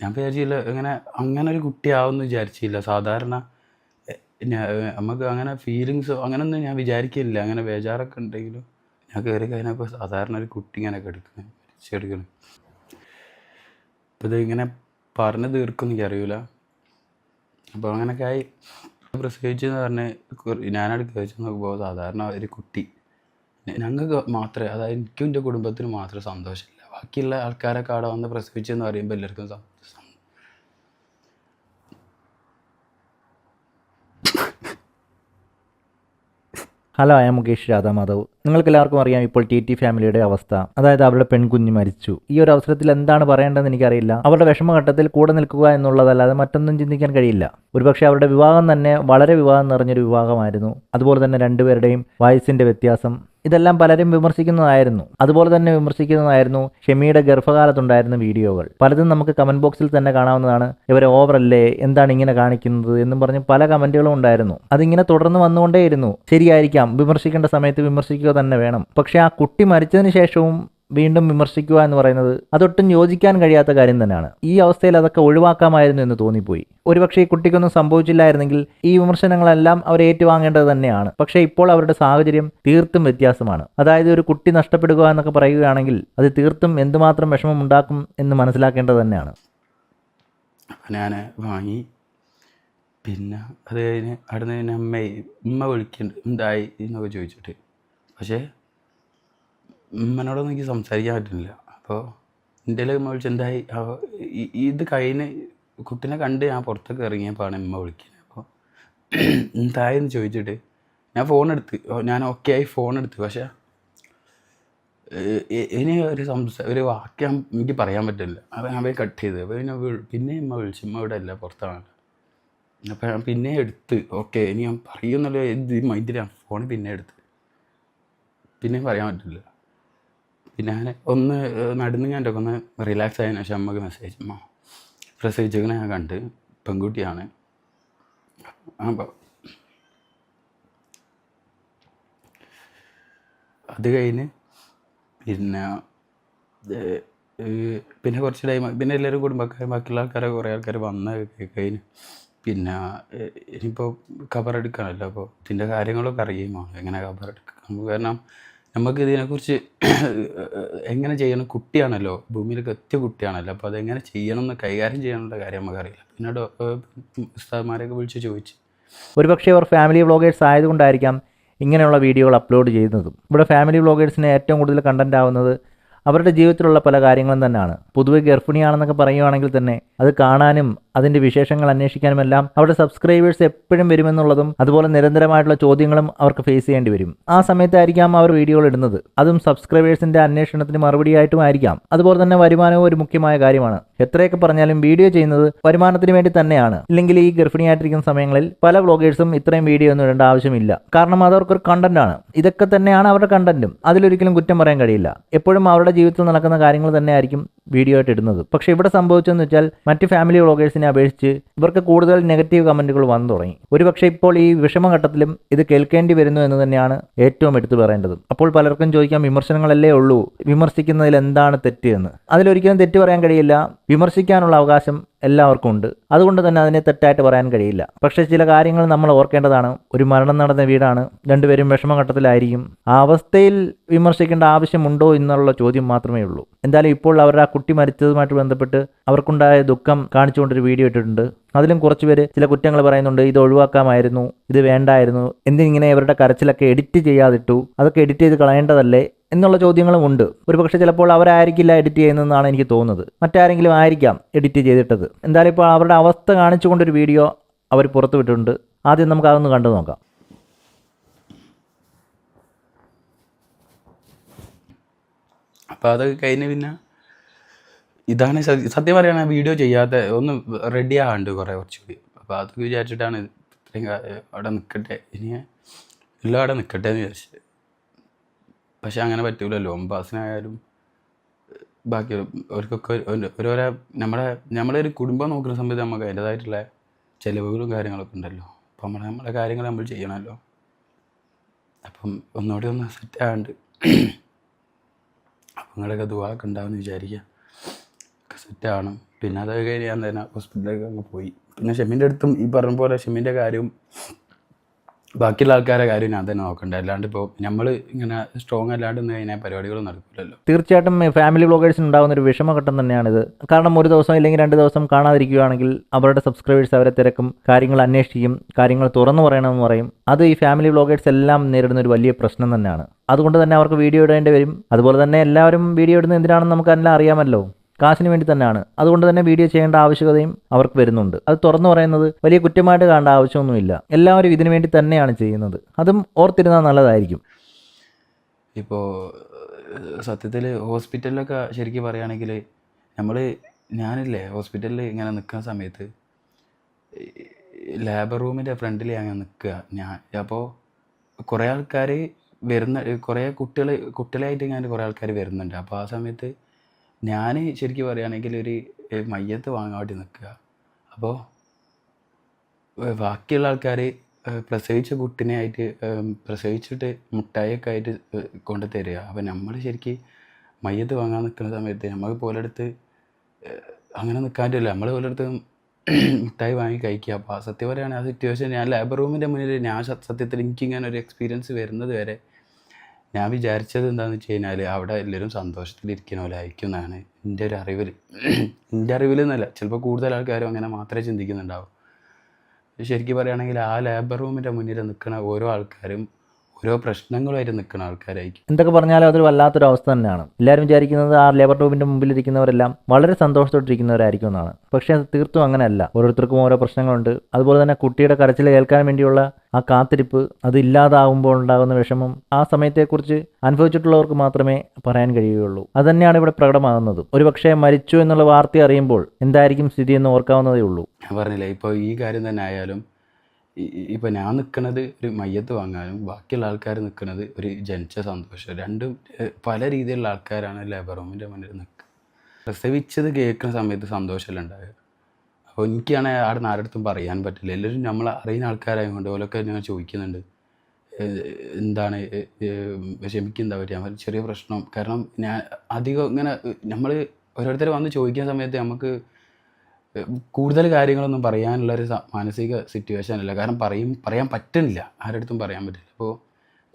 ഞാൻ വിചാരിച്ചില്ല ഇങ്ങനെ അങ്ങനെ ഒരു കുട്ടിയാവുമെന്ന് വിചാരിച്ചില്ല. സാധാരണ നമുക്ക് അങ്ങനെ ഫീലിങ്സ് അങ്ങനെയൊന്നും ഞാൻ വിചാരിക്കില്ല അങ്ങനെ ബേജാറൊക്കെ ഉണ്ടെങ്കിലും ഞാൻ കയറി കഴിഞ്ഞപ്പോൾ സാധാരണ ഒരു കുട്ടി ഇങ്ങനെ കിടക്കണേ മരിച്ചെടുക്കണേ. അപ്പോൾ ഇത് ഇങ്ങനെ പറഞ്ഞ് തീർക്കും എനിക്ക് അറിയില്ല അപ്പോൾ അങ്ങനെയൊക്കെ ആയി. പ്രസവിച്ചെന്ന് പറഞ്ഞ് ഞാനവിടെ കഴിച്ചു നോക്കുമ്പോൾ സാധാരണ ഒരു കുട്ടി. ഞങ്ങൾക്ക് മാത്രമേ അതായത് എനിക്കും എന്റെ കുടുംബത്തിന് മാത്രമേ സന്തോഷമില്ല. ബാക്കിയുള്ള ആൾക്കാരൊക്കെ അവിടെ വന്ന് പ്രസവിച്ചെന്ന് പറയുമ്പോൾ എല്ലാവർക്കും ഹലോ ഞാൻ മുകേഷ് രാധാമാധവ്. നിങ്ങൾക്ക് എല്ലാവർക്കും അറിയാം ഇപ്പോൾ ടി ടി ഫാമിലിയുടെ അവസ്ഥ. അതായത് അവരുടെ പെൺകുഞ്ഞ് മരിച്ചു. ഈ ഒരു അവസരത്തിൽ എന്താണ് പറയേണ്ടതെന്ന് എനിക്കറിയില്ല. അവരുടെ വിഷമഘട്ടത്തിൽ കൂടെ നിൽക്കുക എന്നുള്ളതല്ലാതെ മറ്റൊന്നും ചിന്തിക്കാൻ കഴിയില്ല. ഒരുപക്ഷെ അവരുടെ വിവാഹം തന്നെ വളരെ വിവാഹം നിറഞ്ഞൊരു വിവാഹമായിരുന്നു. അതുപോലെ തന്നെ രണ്ടുപേരുടെയും വയസ്സിന്റെ വ്യത്യാസം ഇതെല്ലാം പലരും വിമർശിക്കുന്നതായിരുന്നു. അതുപോലെ തന്നെ വിമർശിക്കുന്നതായിരുന്നു ഷെമിയുടെ ഗർഭകാലത്തുണ്ടായിരുന്ന വീഡിയോകൾ. പലതും നമുക്ക് കമന്റ് ബോക്സിൽ തന്നെ കാണാവുന്നതാണ്. ഇവരെ ഓവറല്ലേ എന്താണ് ഇങ്ങനെ കാണിക്കുന്നത്? എന്നും പറഞ്ഞ് പല കമന്റുകളും ഉണ്ടായിരുന്നു. അതിങ്ങനെ തുടർന്ന് വന്നുകൊണ്ടേയിരുന്നു. ശരിയായിരിക്കാം. വിമർശിക്കേണ്ട സമയത്ത് വിമർശിക്കുക തന്നെ വേണം. പക്ഷേ ആ കുട്ടി മരിച്ചതിന് ശേഷവും വീണ്ടും വിമർശിക്കുക എന്ന് പറയുന്നത് അതൊട്ടും യോജിക്കാൻ കഴിയാത്ത കാര്യം തന്നെയാണ്. ഈ അവസ്ഥയിൽ അതൊക്കെ ഒഴിവാക്കാമായിരുന്നു എന്ന് തോന്നിപ്പോയി. ഒരുപക്ഷെ ഈ കുട്ടിക്കൊന്നും സംഭവിച്ചില്ലായിരുന്നെങ്കിൽ ഈ വിമർശനങ്ങളെല്ലാം അവർ ഏറ്റുവാങ്ങേണ്ടത് തന്നെയാണ്. പക്ഷേ ഇപ്പോൾ അവരുടെ സാഹചര്യം തീർത്തും വ്യത്യാസമാണ്. അതായത് ഒരു കുട്ടി നഷ്ടപ്പെടുക എന്നൊക്കെ പറയുകയാണെങ്കിൽ അത് തീർത്തും എന്തുമാത്രം വിഷമം ഉണ്ടാക്കും എന്ന് മനസ്സിലാക്കേണ്ടത് തന്നെയാണ്. ഞാൻ വാങ്ങി. പിന്നെ അത് കഴിഞ്ഞ് അവിടെ നിന്ന് അമ്മയെ അമ്മ ഉമ്മ വിളിക്കുന്നുണ്ട്. എന്തായി? എന്നൊക്കെ ചോദിച്ചിട്ട്. പക്ഷേ ഉമ്മനോടൊന്നും എനിക്ക് സംസാരിക്കാൻ പറ്റുന്നില്ല. അപ്പോൾ എന്റെ ഉമ്മ വിളിച്ച് എന്തായി? ഇത് കഴിഞ്ഞ് കുട്ടീനെ കണ്ട് ഞാൻ പുറത്തേക്ക് ഇറങ്ങിയപ്പോഴാണ് ഉമ്മ വിളിക്കുന്നത്. അപ്പോൾ എന്തായെന്ന് ചോദിച്ചിട്ട് ഞാൻ ഫോൺ എടുത്ത് ഞാൻ ഓക്കെ ആയി ഫോൺ എടുത്ത്. പക്ഷേ ഇനി ഒരു സംസാ ഒരു വാക്യം എനിക്ക് പറയാൻ പറ്റില്ല അപ്പോൾ ഞാൻ പോയി കട്ട് ചെയ്ത് അപ്പോൾ ഞാൻ പിന്നെ ഉമ്മ വിളിച്ചു ഉമ്മ ഇവിടെ അല്ല പുറത്താണ്. അപ്പോൾ ഞാൻ പിന്നെ എടുത്ത് ഓക്കെ ഇനി ഞാൻ പറയുന്നുള്ള ഇത് മൈൻഡിലാണ് ഫോൺ പിന്നെ എടുത്ത്. പിന്നെ പറയാൻ പറ്റില്ല പിന്നെ ഞാൻ ഒന്ന് നടന്ന് ഞാൻ ഒന്ന് റിലാക്സ് ആയതിനു ശേഷം അമ്മയ്ക്ക് മെസ്സേജ് അമ്മ. പ്രസവിച്ചേക്കണ ഞാൻ കണ്ട് പെൺകുട്ടിയാണ്. അപ്പോൾ അത് കഴിഞ്ഞ് പിന്നെ പിന്നെ കുറച്ച് ടൈം പിന്നെ എല്ലാവരും കുടുംബക്കാരും ബാക്കിയുള്ള ആൾക്കാരെ കുറേ ആൾക്കാർ വന്ന് കഴിഞ്ഞ് പിന്നെ ഇനിയിപ്പോൾ കവറെടുക്കണമല്ലോ അപ്പോൾ ഇതിന്റെ കാര്യങ്ങളൊക്കെ അറിയുമോ? എങ്ങനെ കവറെടുക്കാം കാരണം നമുക്ക് ഇതിനെക്കുറിച്ച് എങ്ങനെ ചെയ്യണം? കുട്ടിയാണല്ലോ. ഭൂമിയിലേക്ക് എത്തിയ കുട്ടിയാണല്ലോ. അപ്പോൾ അതെങ്ങനെ ചെയ്യണം എന്ന് കൈകാര്യം ചെയ്യാനുള്ള കാര്യം നമുക്കറിയില്ല. പിന്നെ ഉസ്താദ്മാരെയൊക്കെ വിളിച്ച് ചോദിച്ചു. ഒരുപക്ഷെ അവർ ഫാമിലി വ്ളോഗേഴ്സ് ആയതുകൊണ്ടായിരിക്കാം ഇങ്ങനെയുള്ള വീഡിയോകൾ അപ്ലോഡ് ചെയ്യുന്നതും. ഇവിടെ ഫാമിലി വ്ളോഗേഴ്സിന് ഏറ്റവും കൂടുതൽ കണ്ടന്റ് ആവുന്നത് അവരുടെ ജീവിതത്തിലുള്ള പല കാര്യങ്ങളും തന്നെയാണ്. പൊതുവെ ഗർഭിണിയാണെന്നൊക്കെ പറയുവാണെങ്കിൽ തന്നെ അത് കാണാനും അതിന്റെ വിശേഷങ്ങൾ അന്വേഷിക്കാനുമെല്ലാം അവരുടെ സബ്സ്ക്രൈബേഴ്സ് എപ്പോഴും വരുമെന്നുള്ളതും അതുപോലെ നിരന്തരമായിട്ടുള്ള ചോദ്യങ്ങളും അവർക്ക് ഫേസ് ചെയ്യേണ്ടി വരും. ആ സമയത്തായിരിക്കാം അവർ വീഡിയോകൾ ഇടുന്നത്. അതും സബ്സ്ക്രൈബേഴ്സിന്റെ അന്വേഷണത്തിന് മറുപടിയായിട്ടും ആയിരിക്കാം അതുപോലെ തന്നെ വരുമാനവും ഒരു മുഖ്യമായ കാര്യമാണ്. എത്രയൊക്കെ പറഞ്ഞാലും വീഡിയോ ചെയ്യുന്നത് വരുമാനത്തിന് വേണ്ടി തന്നെയാണ്. ഇല്ലെങ്കിൽ ഈ ഗർഭിണിയായിട്ടിരിക്കുന്ന സമയങ്ങളിൽ പല വ്ളോഗേഴ്സും ഇത്രയും വീഡിയോ ഒന്നും ഇടേണ്ട ആവശ്യമില്ല. കാരണം അത് അവർക്കൊരു കണ്ടന്റ് ആണ്. ഇതൊക്കെ തന്നെയാണ് അവരുടെ കണ്ടന്റും അതിലൊരിക്കലും കുറ്റം പറയാൻ കഴിയില്ല. എപ്പോഴും അവരുടെ ജീവിതത്തിൽ നടക്കുന്ന കാര്യങ്ങൾ തന്നെ ആയിരിക്കും വീഡിയോ ആയിട്ട് ഇടുന്നത്. പക്ഷേ ഇവിടെ സംഭവിച്ചതെന്ന് വെച്ചാൽ മറ്റ് ഫാമിലി വ്ളോഗേഴ്സിനെ അപേക്ഷിച്ച് ഇവർക്ക് കൂടുതൽ നെഗറ്റീവ് കമന്റുകൾ വന്നു തുടങ്ങി. ഒരുപക്ഷെ ഇപ്പോൾ ഈ വിഷമഘട്ടത്തിലും ഇത് കേൾക്കേണ്ടി വരുന്നു എന്ന് തന്നെയാണ് ഏറ്റവും എടുത്തു പറയേണ്ടത്. അപ്പോൾ പലർക്കും ചോദിക്കാം വിമർശനങ്ങളല്ലേ ഉള്ളൂ? വിമർശിക്കുന്നതിൽ എന്താണ് തെറ്റ്? എന്ന്. അതിലൊരിക്കലും തെറ്റ് പറയാൻ കഴിയില്ല. വിമർശിക്കാനുള്ള അവകാശം എല്ലാവർക്കും ഉണ്ട്. അതുകൊണ്ട് തന്നെ അതിനെ തെറ്റായിട്ട് പറയാൻ കഴിയില്ല. പക്ഷേ ചില കാര്യങ്ങൾ നമ്മൾ ഓർക്കേണ്ടതാണ്. ഒരു മരണം നടന്ന വീടാണ്. രണ്ടുപേരും വിഷമഘട്ടത്തിലായിരിക്കും. ആ അവസ്ഥയിൽ വിമർശിക്കേണ്ട ആവശ്യമുണ്ടോ എന്നുള്ള ചോദ്യം മാത്രമേ ഉള്ളൂ. എന്തായാലും ഇപ്പോൾ അവർ ആ കുട്ടി മരിച്ചതുമായിട്ട് ബന്ധപ്പെട്ട് അവർക്കുണ്ടായ ദുഃഖം കാണിച്ചുകൊണ്ടൊരു വീഡിയോ ഇട്ടിട്ടുണ്ട്. അതിലും കുറച്ചുപേര് ചില കുറ്റങ്ങൾ പറയുന്നുണ്ട്. ഇത് ഒഴിവാക്കാമായിരുന്നു. ഇത് വേണ്ടായിരുന്നു. എന്തിനിങ്ങനെ ഇവരുടെ കരച്ചിലൊക്കെ എഡിറ്റ് ചെയ്യാതിട്ടു. അതൊക്കെ എഡിറ്റ് ചെയ്ത് കളയേണ്ടതല്ലേ? എന്നുള്ള ചോദ്യങ്ങളും ഉണ്ട്. ഒരുപക്ഷെ ചിലപ്പോൾ അവരായിരിക്കില്ല എഡിറ്റ് ചെയ്യുന്നതെന്നാണ് എനിക്ക് തോന്നുന്നത്. മറ്റാരെങ്കിലും ആയിരിക്കാം എഡിറ്റ് ചെയ്തിട്ടത്. എന്തായാലും ഇപ്പോൾ അവരുടെ അവസ്ഥ കാണിച്ചുകൊണ്ടൊരു വീഡിയോ അവർ പുറത്തു വിട്ടിട്ടുണ്ട്. ആദ്യം നമുക്ക് അതൊന്ന് കണ്ടു നോക്കാം. അപ്പോൾ അത് കഴിഞ്ഞ് പിന്നെ ഇതാണ് സത്യ- പറയുകയാണെങ്കിൽ വീഡിയോ ചെയ്യാത്ത ഒന്ന് റെഡി ആകാണ്ട് കുറേ കുറച്ചുകൂടി. അപ്പോൾ അതൊക്കെ വിചാരിച്ചിട്ടാണ് ഇത്രയും അവിടെ നിൽക്കട്ടെ ഇനി എല്ലാം അവിടെ നിൽക്കട്ടെ എന്ന് വിചാരിച്ചു പക്ഷെ അങ്ങനെ പറ്റൂലല്ലോ. ഒമ്പാസിനായാലും ബാക്കി അവർക്കൊക്കെ ഓരോരോ നമ്മുടെ നമ്മളെ ഒരു കുടുംബം നോക്കുന്ന സമയത്ത് നമുക്ക് അതിന്റെതായിട്ടുള്ള ചിലവുകളും കാര്യങ്ങളൊക്കെ ഉണ്ടല്ലോ. അപ്പം നമ്മൾ നമ്മളെ കാര്യങ്ങൾ നമ്മൾ ചെയ്യണമല്ലോ. അപ്പം ഒന്നുകൂടി ഒന്ന് സെറ്റ് ആകാണ്ട്. അപ്പം നിങ്ങളൊക്കെ ദുവാക്കെ ഉണ്ടാവുമെന്ന് വിചാരിക്കുക. സെറ്റ് ആവണം. പിന്നെ അത് കഴിഞ്ഞ് ഞാൻ തന്നെ ഹോസ്പിറ്റലിലേക്ക് അങ്ങ് പോയി. പിന്നെ ഷെമിന്റെ അടുത്തും ഈ പറഞ്ഞ പോലെ ഷെമിന്റെ കാര്യവും ബാക്കിയുള്ള ആൾക്കാരെ കാര്യം ഞാൻ തന്നെ നോക്കണ്ട. അല്ലാണ്ട് ഇപ്പോൾ നമ്മൾ ഇങ്ങനെ സ്ട്രോങ് അല്ലാണ്ട് കഴിഞ്ഞാൽ പരിപാടികൾ നടക്കില്ലല്ലോ തീർച്ചയായിട്ടും ഫാമിലി ബ്ലോഗേഴ്സിന് ഉണ്ടാകുന്ന ഒരു വിഷമഘട്ടം തന്നെയാണിത്. കാരണം ഒരു ദിവസം ഇല്ലെങ്കിൽ രണ്ട് ദിവസം കാണാതിരിക്കുകയാണെങ്കിൽ അവരുടെ സബ്സ്ക്രൈബേഴ്സ് അവരെ തിരക്കും കാര്യങ്ങൾ അന്വേഷിക്കും കാര്യങ്ങൾ തുറന്നു പറയണമെന്ന് പറയും. അത് ഈ ഫാമിലി ബ്ലോഗേഴ്സ് എല്ലാം നേരിടുന്ന ഒരു വലിയ പ്രശ്നം തന്നെയാണ്. അതുകൊണ്ട് തന്നെ അവർക്ക് വീഡിയോ ഇടേണ്ടി വരും. അതുപോലെ തന്നെ എല്ലാവരും വീഡിയോ ഇടുന്നത് എന്തിനാണെന്ന് നമുക്ക് എല്ലാം അറിയാമല്ലോ. കാശിന് വേണ്ടി തന്നെയാണ്. അതുകൊണ്ട് തന്നെ വീഡിയോ ചെയ്യേണ്ട ആവശ്യകതയും അവർക്ക് വരുന്നുണ്ട്. അത് തുറന്നു പറയുന്നത് വലിയ കുറ്റമായിട്ട് കാണേണ്ട ആവശ്യമൊന്നുമില്ല. എല്ലാവരും ഇതിനു വേണ്ടി തന്നെയാണ് ചെയ്യുന്നത്. അതും ഓർത്തിരുന്നാൽ നല്ലതായിരിക്കും. ഇപ്പോൾ സത്യത്തിൽ ഹോസ്പിറ്റലിലൊക്കെ ശരിക്കും പറയുകയാണെങ്കിൽ നമ്മൾ ഞാനില്ലേ ഹോസ്പിറ്റലിൽ ഇങ്ങനെ നിൽക്കുന്ന സമയത്ത് ലേബർ റൂമിന്റെ ഫ്രണ്ടിൽ അങ്ങനെ നിൽക്കുക. ഞാൻ അപ്പോൾ കുറേ ആൾക്കാർ വരുന്ന കുറേ കുട്ടികൾ കുട്ടികളായിട്ട് ഇങ്ങനെ കുറേ ആൾക്കാർ വരുന്നുണ്ട്. അപ്പോൾ ആ സമയത്ത് ഞാൻ ശരിക്കും പറയുകയാണെങ്കിൽ ഒരു മയ്യത്ത് വാങ്ങാൻ വേണ്ടി നിൽക്കുക അപ്പോൾ ബാക്കിയുള്ള ആൾക്കാർ പ്രസവിച്ച കുട്ടിനെ ആയിട്ട് പ്രസവിച്ചിട്ട് മുട്ടായൊക്കെ ആയിട്ട് കൊണ്ടു തരിക അപ്പോൾ നമ്മൾ ശരിക്കും മയ്യത്ത് വാങ്ങാൻ നിൽക്കുന്ന സമയത്ത് നമുക്ക് പോലെടുത്ത് അങ്ങനെ നിൽക്കാണ്ടില്ല നമ്മൾ പോലെടുത്ത് മുട്ടായി വാങ്ങി കഴിക്കുക. അപ്പോൾ സത്യം പറയുകയാണെങ്കിൽ ആ സിറ്റുവേഷൻ ഞാൻ ലേബർ റൂമിന്റെ മുന്നിൽ ഞാൻ സത്യത്തിൽ എനിക്കിങ്ങനെ ഒരു എക്സ്പീരിയൻസ് വരുന്നത് വരെ ഞാൻ വിചാരിച്ചത് എന്താണെന്ന് വെച്ച് കഴിഞ്ഞാൽ അവിടെ എല്ലാവരും സന്തോഷത്തിലിരിക്കുന്ന പോലെ ആയിരിക്കും എന്നാണ് എന്റെ ഒരു അറിവിൽ എന്റെ അറിവിൽ എന്നല്ല ചിലപ്പോൾ കൂടുതൽ ആൾക്കാരും അങ്ങനെ മാത്രമേ ചിന്തിക്കുന്നുണ്ടാവും. ശരിക്കും പറയുകയാണെങ്കിൽ ആ ലേബർ റൂമിന്റെ മുന്നിൽ നിൽക്കുന്ന ഓരോ ആൾക്കാരും ഓരോ പ്രശ്നങ്ങളുമായിട്ട് നിൽക്കുന്ന ആൾക്കാരായിരിക്കും. എന്തൊക്കെ പറഞ്ഞാലും അതൊരു വല്ലാത്തൊരു അവസ്ഥ തന്നെയാണ്. എല്ലാവരും വിചാരിക്കുന്നത് ആ ലേബർ ടോപ്പിന്റെ മുമ്പിൽ ഇരിക്കുന്നവരെല്ലാം വളരെ സന്തോഷത്തോട്ടിരിക്കുന്നവരായിരിക്കും എന്നാണ്. പക്ഷേ അത് തീർത്തും അങ്ങനെയല്ല. ഓരോരുത്തർക്കും ഓരോ പ്രശ്നങ്ങളുണ്ട്. അതുപോലെ തന്നെ കുട്ടിയുടെ കരച്ചിൽ കേൾക്കാൻ വേണ്ടിയുള്ള ആ കാത്തിരിപ്പ് അത് ഇല്ലാതാകുമ്പോൾ ഉണ്ടാകുന്ന വിഷമം ആ സമയത്തെക്കുറിച്ച് അനുഭവിച്ചിട്ടുള്ളവർക്ക് മാത്രമേ പറയാൻ കഴിയുകയുള്ളൂ. അത് തന്നെയാണ് ഇവിടെ പ്രകടമാകുന്നത്. ഒരുപക്ഷെ മരിച്ചു എന്നുള്ള വാർത്ത അറിയുമ്പോൾ എന്തായിരിക്കും സ്ഥിതി എന്ന് ഓർക്കാവുന്നതേ ഉള്ളൂ. ഞാൻ പറഞ്ഞില്ലേ ഇപ്പോൾ ഈ കാര്യം തന്നെ ആയാലും ഇപ്പോൾ ഞാൻ നിൽക്കുന്നത് ഒരു മയ്യത്ത് വാങ്ങാനും ബാക്കിയുള്ള ആൾക്കാർ നിൽക്കുന്നത് ഒരു ജനിച്ച സന്തോഷം. രണ്ടും പല രീതിയിലുള്ള ആൾക്കാരാണ് ലേബർ റൂമിന്റെ മുന്നിൽ നിൽക്കുക പ്രസവിച്ചത് കേൾക്കുന്ന സമയത്ത് സന്തോഷമല്ല ഉണ്ടാവുക? അപ്പോൾ എനിക്കാണെങ്കിൽ അവിടെ നിന്ന് ആരുടെ പറയാൻ പറ്റില്ല. എല്ലാവരും നമ്മൾ അറിയുന്ന ആൾക്കാരായതുകൊണ്ട് ഓലൊക്കെ ഞാൻ ചോദിക്കുന്നുണ്ട്. എന്താണ് ഏഹ്, പറ്റിയ ചെറിയ പ്രശ്നം. കാരണം ഞാൻ അധികം ഇങ്ങനെ നമ്മൾ ഓരോരുത്തർ വന്ന് ചോദിക്കുന്ന സമയത്ത് നമുക്ക് കൂടുതൽ കാര്യങ്ങളൊന്നും പറയാനുള്ളൊരു മാനസിക സിറ്റുവേഷൻ അല്ല. കാരണം പറയും പറയാൻ പറ്റുന്നില്ല. ആരുടെ അടുത്തും പറയാൻ പറ്റില്ല. അപ്പോൾ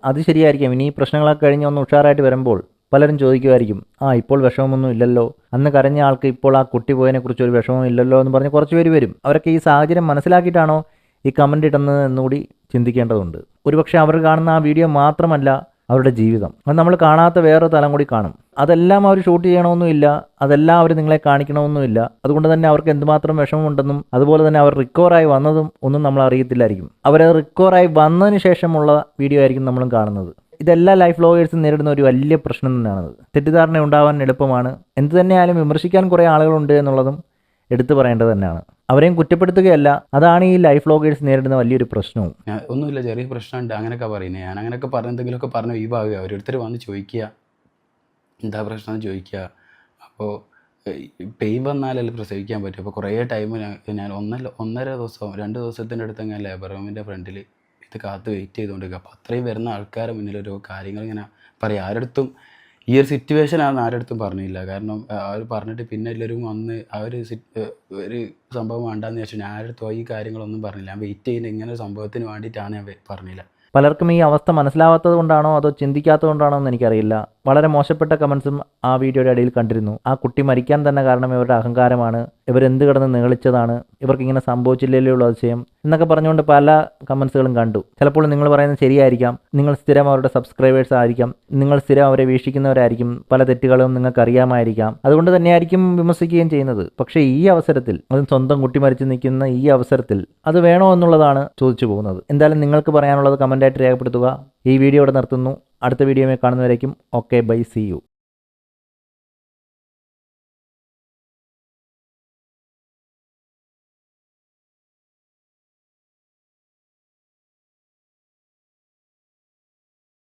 അത് ശരിയായിരിക്കാം. ഇനി ഈ പ്രശ്നങ്ങളൊക്കെ കഴിഞ്ഞ് ഒന്ന് ഉഷാറായിട്ട് വരുമ്പോൾ പലരും ചോദിക്കുമായിരിക്കും ആ ഇപ്പോൾ വിഷമമൊന്നും ഇല്ലല്ലോ. അന്ന് കരഞ്ഞ ആൾക്ക് ഇപ്പോൾ ആ കുട്ടി പോയതിനെക്കുറിച്ച് ഒരു വിഷമവും ഇല്ലല്ലോ എന്ന് പറഞ്ഞ് കുറച്ച് പേര് വരും. അവരൊക്കെ ഈ സാഹചര്യം മനസ്സിലാക്കിയിട്ടാണോ ഈ കമന്റ് ഇടുന്നത് എന്നുകൂടി ചിന്തിക്കേണ്ടതുണ്ട്. ഒരുപക്ഷെ അവർ കാണുന്ന ആ വീഡിയോ മാത്രമല്ല അവരുടെ ജീവിതം. അത് നമ്മൾ കാണാത്ത വേറെ തലം കൂടി കാണും. അതെല്ലാം അവർ ഷൂട്ട് ചെയ്യണമെന്നുമില്ല. അതെല്ലാം അവർ നിങ്ങളെ കാണിക്കണമെന്നുമില്ല. അതുകൊണ്ട് തന്നെ അവർക്ക് എന്തുമാത്രം വിഷമമുണ്ടെന്നും അതുപോലെ തന്നെ അവർ റിക്കവറായി വന്നതും ഒന്നും നമ്മൾ അറിയത്തില്ലായിരിക്കും. അവർ റിക്കവറായി വന്നതിന് ശേഷമുള്ള വീഡിയോ ആയിരിക്കും നമ്മളും കാണുന്നത്. ഇതെല്ലാ ലൈഫ് വ്ളോഗേഴ്സും നേരിടുന്ന ഒരു വലിയ പ്രശ്നം തന്നെയാണത്. തെറ്റിദ്ധാരണ ഉണ്ടാവാൻ എളുപ്പമാണ്. എന്ത് തന്നെയായാലും വിമർശിക്കാൻ കുറേ ആളുകളുണ്ട് എന്നുള്ളതും എടുത്തു പറയേണ്ടത് തന്നെയാണ്. അവരെയും കുറ്റപ്പെടുത്തുകയല്ല. അതാണ് ഈ ലൈഫ് വ്ളോഗേഴ്സ് നേരിടുന്ന വലിയൊരു പ്രശ്നവും. ഒന്നുമില്ല ചെറിയ പ്രശ്നമുണ്ട്. അങ്ങനെയൊക്കെ പറയുന്നത് ഞാൻ അങ്ങനെയൊക്കെ പറഞ്ഞ എന്തെങ്കിലുമൊക്കെ പറഞ്ഞ് ഒഴിവാകുക. ഓരോരുത്തർ വന്ന് ചോദിക്കുക. എന്താ പ്രശ്നം ചോദിക്കുക. അപ്പോൾ പെയിൻ വന്നാലല്ലേ പ്രസവിക്കാൻ പറ്റും. അപ്പോൾ കുറേ ടൈം ഞാൻ ഒന്നല്ല ഒന്നര ദിവസം രണ്ട് ദിവസത്തിന്റെ അടുത്ത് ഞാൻ ലേബർ റൂമിന്റെ ഫ്രണ്ടിൽ ഇത് കാത്ത് വെയിറ്റ് ചെയ്തുകൊണ്ടിരിക്കുക. അപ്പോൾ അത്രയും വരുന്ന ആൾക്കാരുടെ മുന്നിൽ ഓരോ കാര്യങ്ങൾ ഇങ്ങനെ പറയും. ആരടുത്തും ഈ ഒരു സിറ്റുവേഷൻ ആണെന്ന് ആരടുത്തും പറഞ്ഞില്ല. കാരണം അവർ പറഞ്ഞിട്ട് പിന്നെ എല്ലാവരും വന്ന് ആ ഒരു ഒരു സംഭവം വേണ്ടാന്ന് വെച്ചാൽ ഞാൻ ആരടുത്തും ഈ കാര്യങ്ങളൊന്നും പറഞ്ഞില്ല. ഞാൻ വെയിറ്റ് ചെയ്യുന്ന ഇങ്ങനെ ഒരു സംഭവത്തിന് വേണ്ടിയിട്ടാണ് ഞാൻ പറഞ്ഞില്ല. പലർക്കും ഈ അവസ്ഥ മനസ്സിലാവാത്തത് കൊണ്ടാണോ അതോ ചിന്തിക്കാത്തത് കൊണ്ടാണോ എന്ന് എനിക്കറിയില്ല. വളരെ മോശപ്പെട്ട കമൻസും ആ വീഡിയോയുടെ ഇടയിൽ കണ്ടിരുന്നു. ആ കുട്ടി മരിക്കാൻ തന്നെ കാരണം ഇവരുടെ അഹങ്കാരമാണ്. ഇവരെന്ത് കിടന്ന് നീളിച്ചതാണ്. ഇവർക്ക് ഇങ്ങനെ സംഭവിച്ചില്ലല്ലോ ഉള്ള അതിശയം എന്നൊക്കെ പറഞ്ഞുകൊണ്ട് പല കമൻസുകളും കണ്ടു. ചിലപ്പോൾ നിങ്ങൾ പറയുന്നത് ശരിയായിരിക്കാം. നിങ്ങൾ സ്ഥിരം അവരുടെ സബ്സ്ക്രൈബേഴ്സ് ആയിരിക്കാം. നിങ്ങൾ സ്ഥിരം അവരെ വീക്ഷിക്കുന്നവരായിരിക്കും. പല തെറ്റുകളും നിങ്ങൾക്ക് അറിയാമായിരിക്കാം. അതുകൊണ്ട് തന്നെയായിരിക്കും വിമർശിക്കുകയും ചെയ്യുന്നത്. പക്ഷേ ഈ അവസരത്തിൽ അതും സ്വന്തം കുട്ടി മരിച്ചു നിൽക്കുന്ന ഈ അവസരത്തിൽ അത് വേണോ എന്നുള്ളതാണ് ചോദിച്ചു പോകുന്നത്. എന്തായാലും നിങ്ങൾക്ക് പറയാനുള്ളത് കമന്റായിട്ട് രേഖപ്പെടുത്തുക. ഈ വീഡിയോ ഇവിടെ നിർത്തുന്നു. അടുത്ത വീഡിയോയിൽ കാണുന്നവരേക്കും ഓക്കെ ബൈ സി യു.